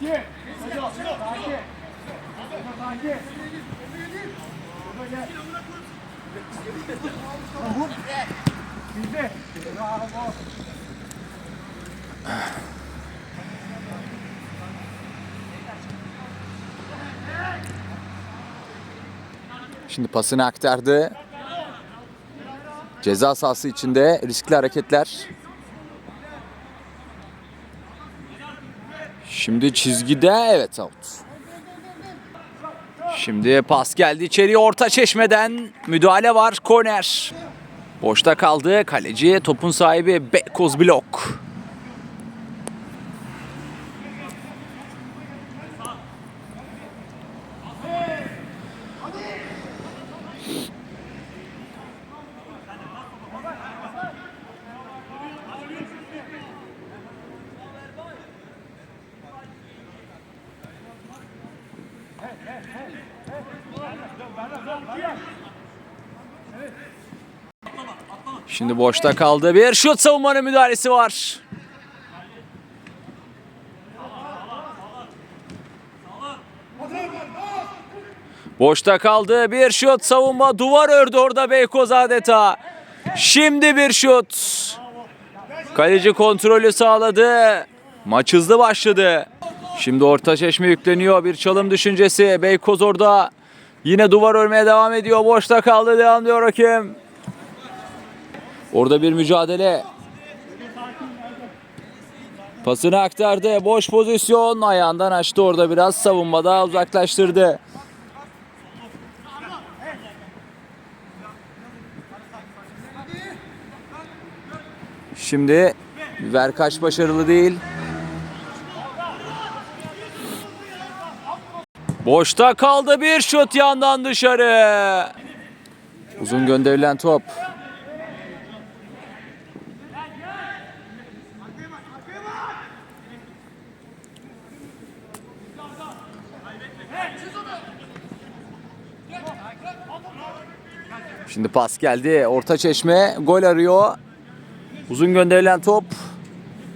Sakin. Sakin. Sakin. Burada gel. Vur. Bizde. Bravo. Şimdi pasını aktardı. Ceza sahası içinde riskli hareketler. Şimdi çizgide evet out. Şimdi pas geldi içeriye orta çeşmeden müdahale var korner. Boşta kaldı kaleci topun sahibi Beykoz Blok. Şimdi boşta kaldı bir şut savunmanın müdahalesi var. Boşta kaldı bir şut savunma duvar ördü orada Beykoz adeta. Şimdi bir şut. Kaleci kontrolü sağladı. Maç hızlı başladı. Şimdi orta çeşme yükleniyor. Bir çalım düşüncesi. Beykoz orada yine duvar örmeye devam ediyor. Boşta kaldı. Devam diyor hakem. Orada bir mücadele. Pasını aktardı. Boş pozisyon. Ayağından açtı orada biraz. Savunmada uzaklaştırdı. Şimdi Verkaç başarılı değil. Boşta kaldı bir şut yandan dışarı. Uzun gönderilen top. Şimdi pas geldi. Orta çeşme gol arıyor. Uzun gönderilen top.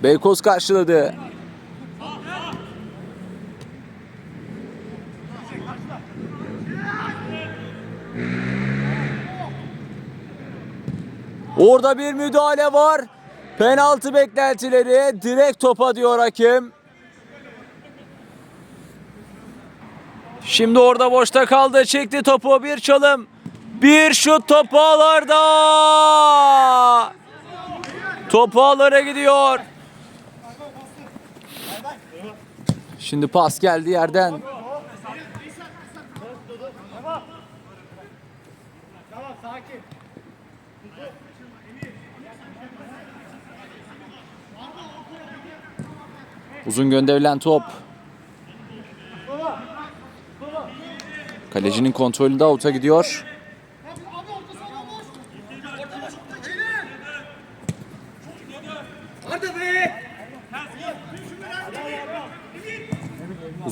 Beykoz karşıladı. Orada bir müdahale var. Penaltı beklentileri direkt topa diyor hakem. Şimdi orada boşta kaldı. Çekti topu. Bir çalım. Bir şut topu ağlarda. Topu ağlara gidiyor. Şimdi pas geldi yerden. Uzun gönderilen top. Kalecinin kontrolünde avuta gidiyor.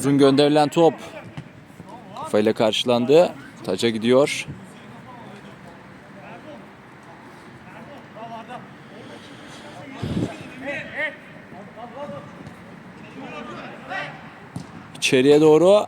Uzun gönderilen top. Kafayla karşılandı. Taca gidiyor. İçeriye doğru.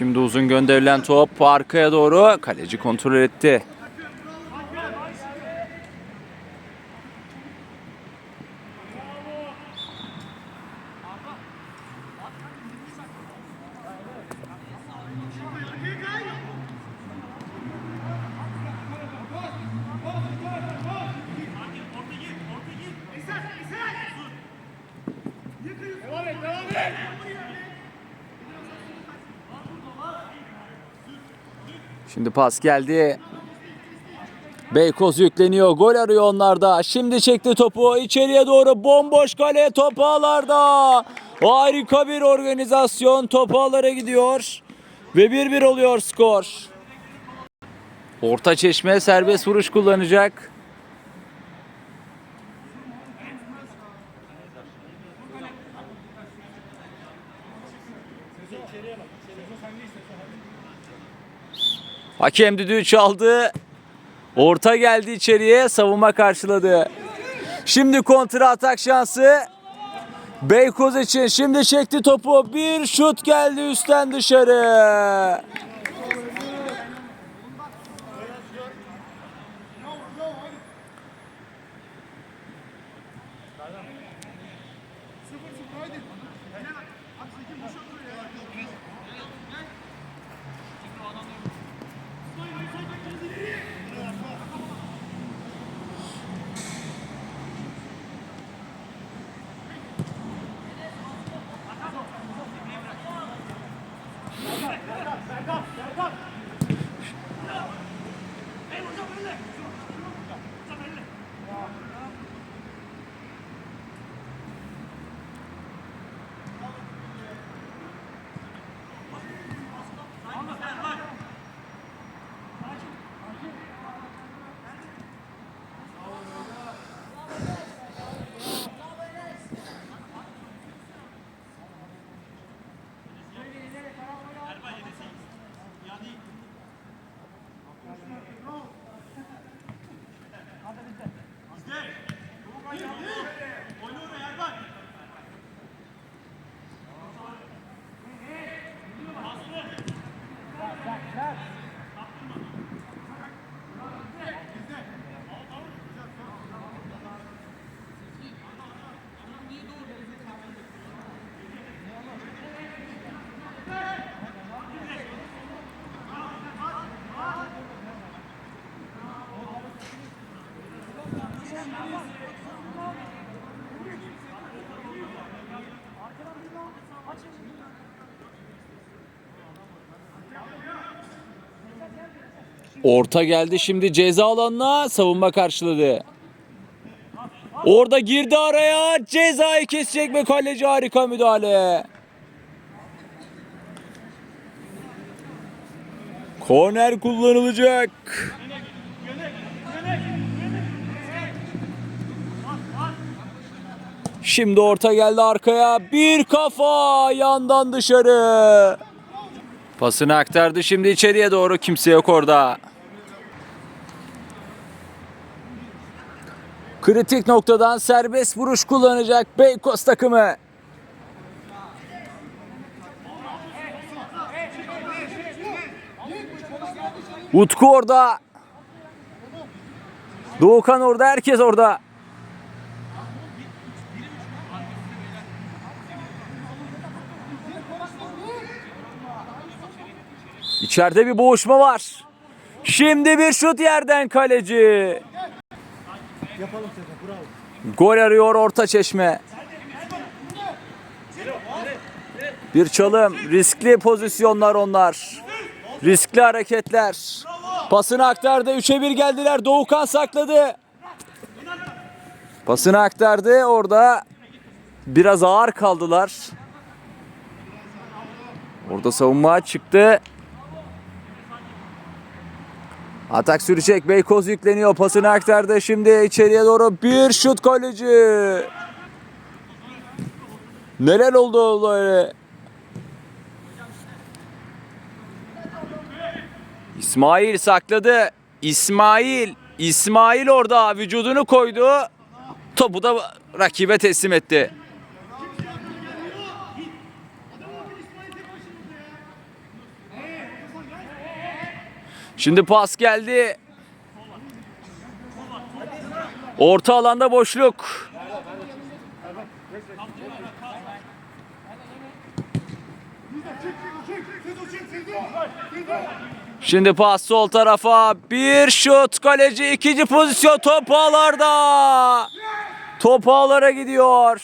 Şimdi uzun gönderilen top arkaya doğru. Kaleci kontrol etti. Şimdi pas geldi. Beykoz yükleniyor. Gol arıyor onlarda. Şimdi çekti topu içeriye doğru. Bomboş kale top ağlarda. Harika bir organizasyon. Top ağlara gidiyor. Ve 1-1 oluyor skor. Orta çeşme serbest vuruş kullanacak. Hakem düdüğü çaldı. Orta geldi içeriye. Savunma karşıladı. Şimdi kontra atak şansı. Beykoz için şimdi çekti topu. Bir şut geldi üstten dışarı. Gidelim. Orta geldi şimdi ceza alanına savunma karşıladı. Orada girdi araya cezayı kesecek mi kaleci harika müdahale. Korner kullanılacak. Şimdi orta geldi arkaya. Bir kafa yandan dışarı. Pasını aktardı şimdi içeriye doğru kimse yok orada. Kritik noktadan serbest vuruş kullanacak Beykoz takımı. Utku orada. Doğukan orada, herkes orada. İçeride bir boğuşma var. Şimdi bir şut yerden kaleci. Gol arıyor orta çeşme. Bir çalım. Riskli pozisyonlar onlar. Riskli hareketler. Pasını aktardı. 3'e 1 geldiler. Doğukan sakladı. Pasını aktardı. Orada biraz ağır kaldılar. Orada savunma çıktı. Atak sürecek. Beykoz yükleniyor. Pasını aktardı. Şimdi içeriye doğru bir şut kaleci. Neler oldu böyle? İsmail sakladı. İsmail. İsmail orada vücudunu koydu. Topu da rakibe teslim etti. Şimdi pas geldi. Orta alanda boşluk. Şimdi pas sol tarafa. Bir şut kaleci ikinci pozisyon top ağlarda. Top ağlara gidiyor.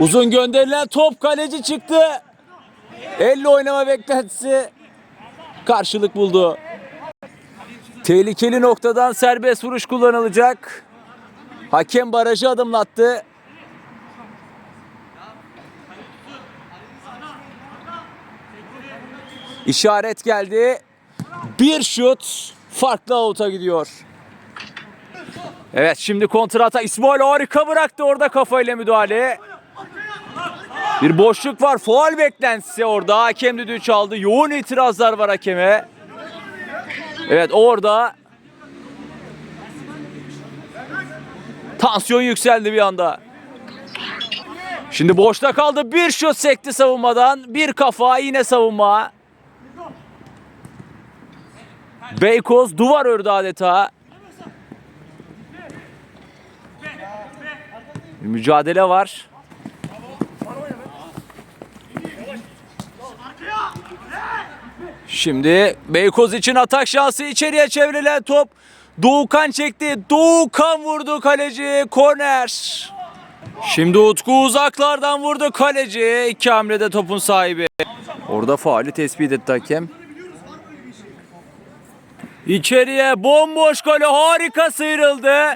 Uzun gönderilen top kaleci çıktı. Elle oynama beklentisi. Karşılık buldu. Tehlikeli noktadan serbest vuruş kullanılacak. Hakem barajı adımlattı. İşaret geldi. Bir şut farklı avuta gidiyor. Evet şimdi kontrata İsmail harika bıraktı orada kafayla müdahale. Bir boşluk var. Faul beklentisi orada. Hakem düdüğü çaldı. Yoğun itirazlar var hakeme. Evet orada tansiyon yükseldi bir anda. Şimdi boşta kaldı. Bir şut sekti savunmadan. Bir kafa yine savunma. Beykoz duvar ördü adeta. Bir mücadele var. Şimdi Beykoz için atak şansı içeriye çevrilen top. Doğukan çekti. Doğukan vurdu kaleci. Korner. Şimdi Utku uzaklardan vurdu kaleci. İki hamlede topun sahibi. Orada faali tespit etti hakem. İçeriye bomboş golü harika sıyrıldı.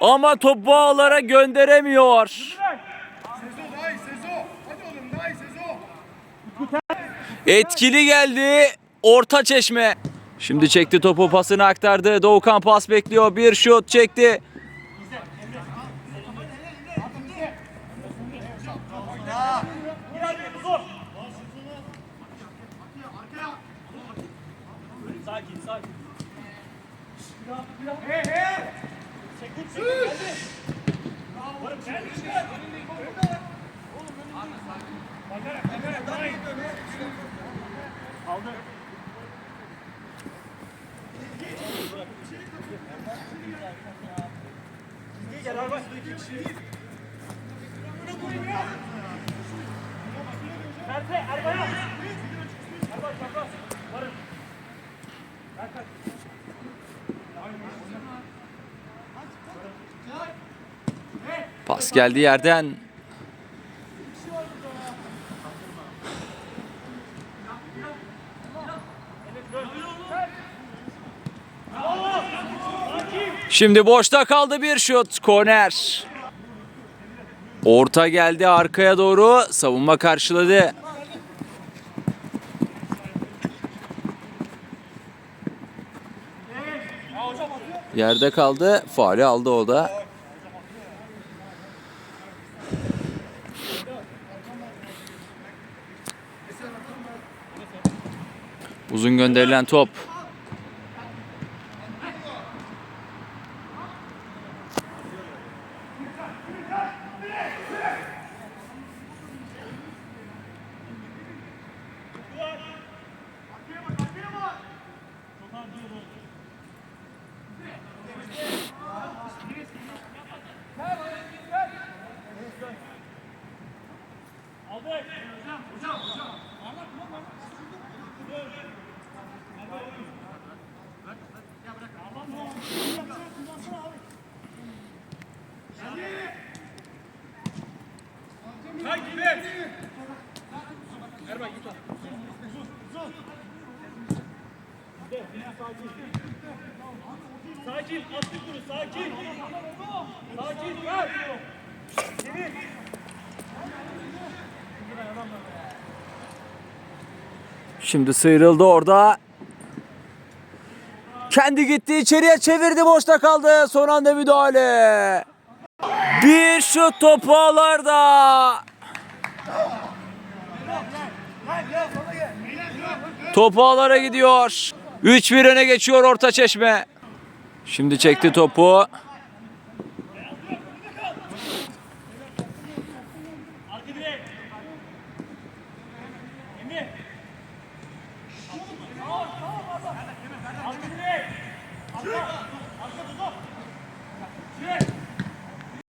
Ama top bağlara gönderemiyor. Etkili geldi. Orta çeşme. Şimdi çekti topu pasını aktardı. Doğukan pas bekliyor. Bir şut çekti. Pas geldi yerden. Şimdi boşta kaldı bir şut. Korner. Orta geldi arkaya doğru. Savunma karşıladı. Yerde kaldı. Faali aldı o da. Uzun gönderilen top. Sakin. Attık bunu sakin. Sakin. Gel. Şimdi sıyrıldı orada. Kendi gitti içeriye çevirdi boşta kaldı. Son anda müdahale. Bir şut topu ağlarda. Topu ağlara gidiyor. 3-1 öne geçiyor Orta Çeşme. Şimdi çekti topu.